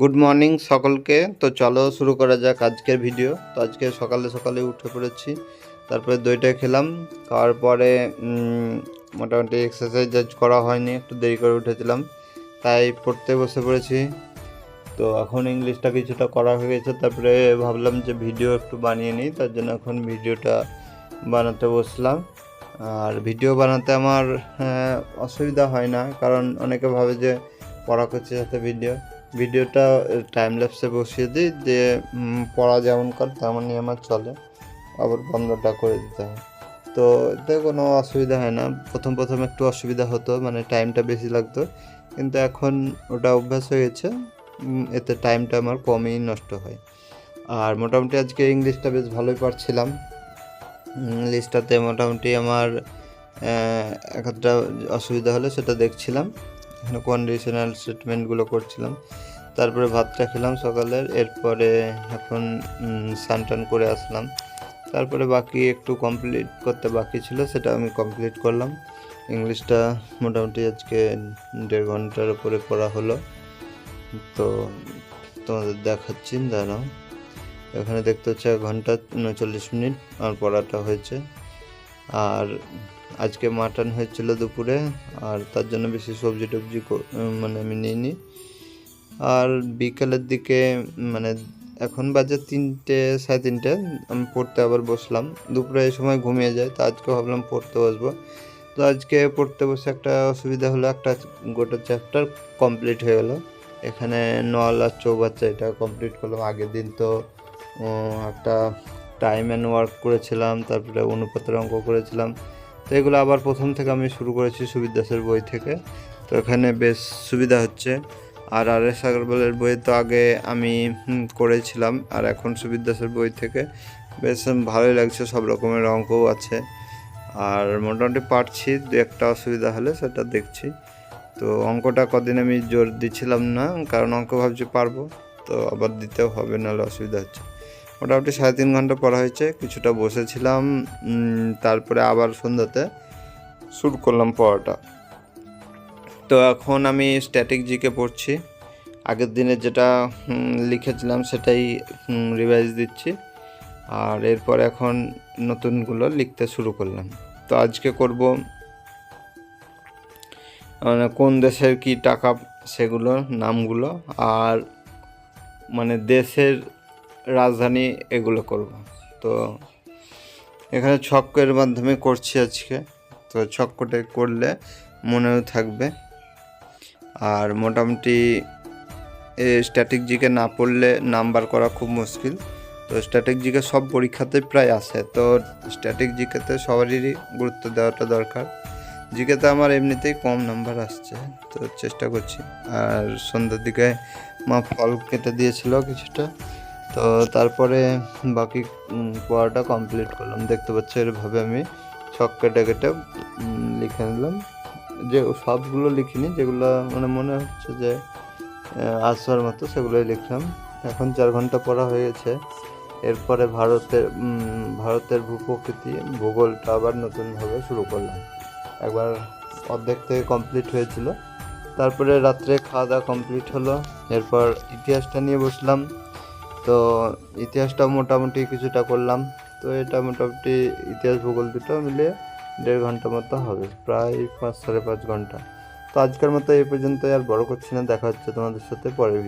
Good morning সকলকে। তো চলো শুরু করা যাক আজকের ভিডিও তো আজকে সকালে সকালে উঠে পড়েছি। তারপরে দইটা খেলাম। খাওয়ার পরে মোটামুটি এক্সারসাইজ করা হয়নি। একটু দেরি করে উঠেছিলাম। তাই পড়তে বসে পড়েছি। তো এখন ইংলিশটা কিছুটা করা হয়ে গেছে। তারপরে ভাবলাম যে ভিডিও একটু বানিয়ে নিই। তার জন্য এখন ভিডিওটা বানাতে বসলাম। আর ভিডিও বানাতে আমার হ্যাঁ, অসুবিধা হয় না। কারণ অনেকে ভাবে যে পড়া করছে সাথে ভিডিও ভিডিওটা টাইম ল্যাপসে বসিয়ে দিই, দিয়ে পড়া যেমন কর তেমনই আমার চলে। আবার বন্ধটা করে দিতে হয়। তো এতে কোনো অসুবিধা হয় না। প্রথম প্রথম একটু অসুবিধা হতো মানে টাইমটা বেশি লাগতো। কিন্তু এখন ওটা অভ্যাস হয়ে গেছে এতে টাইমটা আমার কমই নষ্ট হয়। আর মোটামুটি আজকে ইংলিশটা বেশ ভালোই পারছিলাম। ইংলিশটাতে মোটামুটি আমার একটা অসুবিধা হলে সেটা দেখছিলাম। এখানে কন্ডিশনাল ট্রিটমেন্টগুলো করছিলাম। তারপরে ভাতটা খেলাম সকালের, এরপরে এখন স্নান করে আসলাম। তারপরে বাকি একটু কমপ্লিট করতে বাকি ছিল, সেটা আমি কমপ্লিট করলাম। ইংলিশটা মোটামুটি আজকে দেড় ঘণ্টার উপরে পড়া হলো। তো তোমাদের দেখাচ্ছি, দাঁড়াও। এখানে দেখতে হচ্ছে এক ঘণ্টা উনচল্লিশ মিনিট আমার পড়াটা হয়েছে। আর আজকে মাটন হয়েছিল দুপুরে, আর তার জন্য বেশি সবজি টবজি মানে আমি নিইনি। আর বিকালের দিকে মানে এখন বাজে তিনটে, সাড়ে তিনটে, আমি পড়তে আবার বসলাম। দুপুরে এই সময় ঘুমিয়ে যায়, তো আজকে ভাবলাম পড়তে বসবো। তো আজকে পড়তে বসে একটা অসুবিধা হলো, একটা গোটা চ্যাপ্টার কমপ্লিট হয়ে গেলো। এখানে নল আর চৌবাচ্চা এটা কমপ্লিট করলাম। আগের দিন তো একটা টাইম অ্যান্ড ওয়ার্ক করেছিলাম, তারপরে অনুপাতের অঙ্ক করেছিলাম। তো এগুলো আবার প্রথম থেকে আমি শুরু করেছি সুবির দাসের বই থেকে। তো এখানে বেশ সুবিধা হচ্ছে। আর আর এস আগরওয়ালের বই তো আগে আমি করেছিলাম। আর এখন সুবির দাসের বই থেকে বেশ ভালোই লাগছে, সব রকমের অঙ্কও আছে। আর মোটামুটি পারছি, দু একটা অসুবিধা হলে সেটা দেখছি। তো অঙ্কটা কদিন আমি জোর দিচ্ছিলাম না, কারণ অঙ্ক ভাবছি পারব। তো আবার দিতেও হবে, নাহলে অসুবিধা হচ্ছে। মোটামুটি সাড়ে তিন ঘণ্টা পড়া হয়েছে, কিছুটা বসেছিলাম তারপরে আবার সন্ধ্যাতে শুরু করলাম পড়াটা। তো এখন আমি স্ট্যাটিক জিকে পড়ছি। আগের দিনে যেটা লিখেছিলাম সেটাই রিভাইজ দিচ্ছি। আর এরপর এখন নতুনগুলো লিখতে শুরু করলাম। তো আজকে করব মানে কোন দেশের কি টাকা, সেগুলো, নামগুলো, আর মানে দেশের রাজধানী এগুলো করব। তো এখানে ছক্কের মাধ্যমে করছি আজকে। তো ছক্কটা করলে মনেও থাকবে। আর মোটামুটি স্ট্যাটিক জিকে না পড়লে নাম্বার করা খুব মুশকিল। তো স্ট্যাটিক জিকে সব পরীক্ষাতেই প্রায় আসে তো স্ট্যাটিক সবারই গুরুত্ব দেওয়াটা দরকার। জিকেতে আমার এমনিতেই কম নাম্বার আসছে। তো চেষ্টা করছি। আর সন্ধ্যার দিকে মা ফল কেটে দিয়েছিল কিছুটা। তো তারপরে বাকি পড়াটা কমপ্লিট করলাম। দেখতে পাচ্ছ এরভাবে আমি ছক কেটে কেটে লিখে নিলাম। যে সবগুলো লিখিনি, যেগুলো মানে মনে হচ্ছে যে আসবার মতো, সেগুলোই লিখলাম। এখন চার ঘণ্টা পড়া হয়ে গেছে। এরপরে ভারতের ভারতের ভূপ্রকৃতি, ভূগোলটা আবার নতুনভাবে শুরু করলাম। একবার অর্ধেক থেকে কমপ্লিট হয়েছিল। তারপরে রাত্রে খাওয়া দাওয়া কমপ্লিট হলো। এরপর ইতিহাসটা নিয়ে বসলাম। তো ইতিহাসটা মোটামুটি কিছুটা করলাম। তো এটা মোটামুটি ইতিহাস ভূগোল দুটো মিলে দেড় ঘণ্টা মতো হবে, প্রায় পাঁচ সাড়ে পাঁচ ঘণ্টা। তো আজকের মতো এই পর্যন্ত আর বড় করছি না, দেখা হচ্ছে তোমাদের সাথে পরের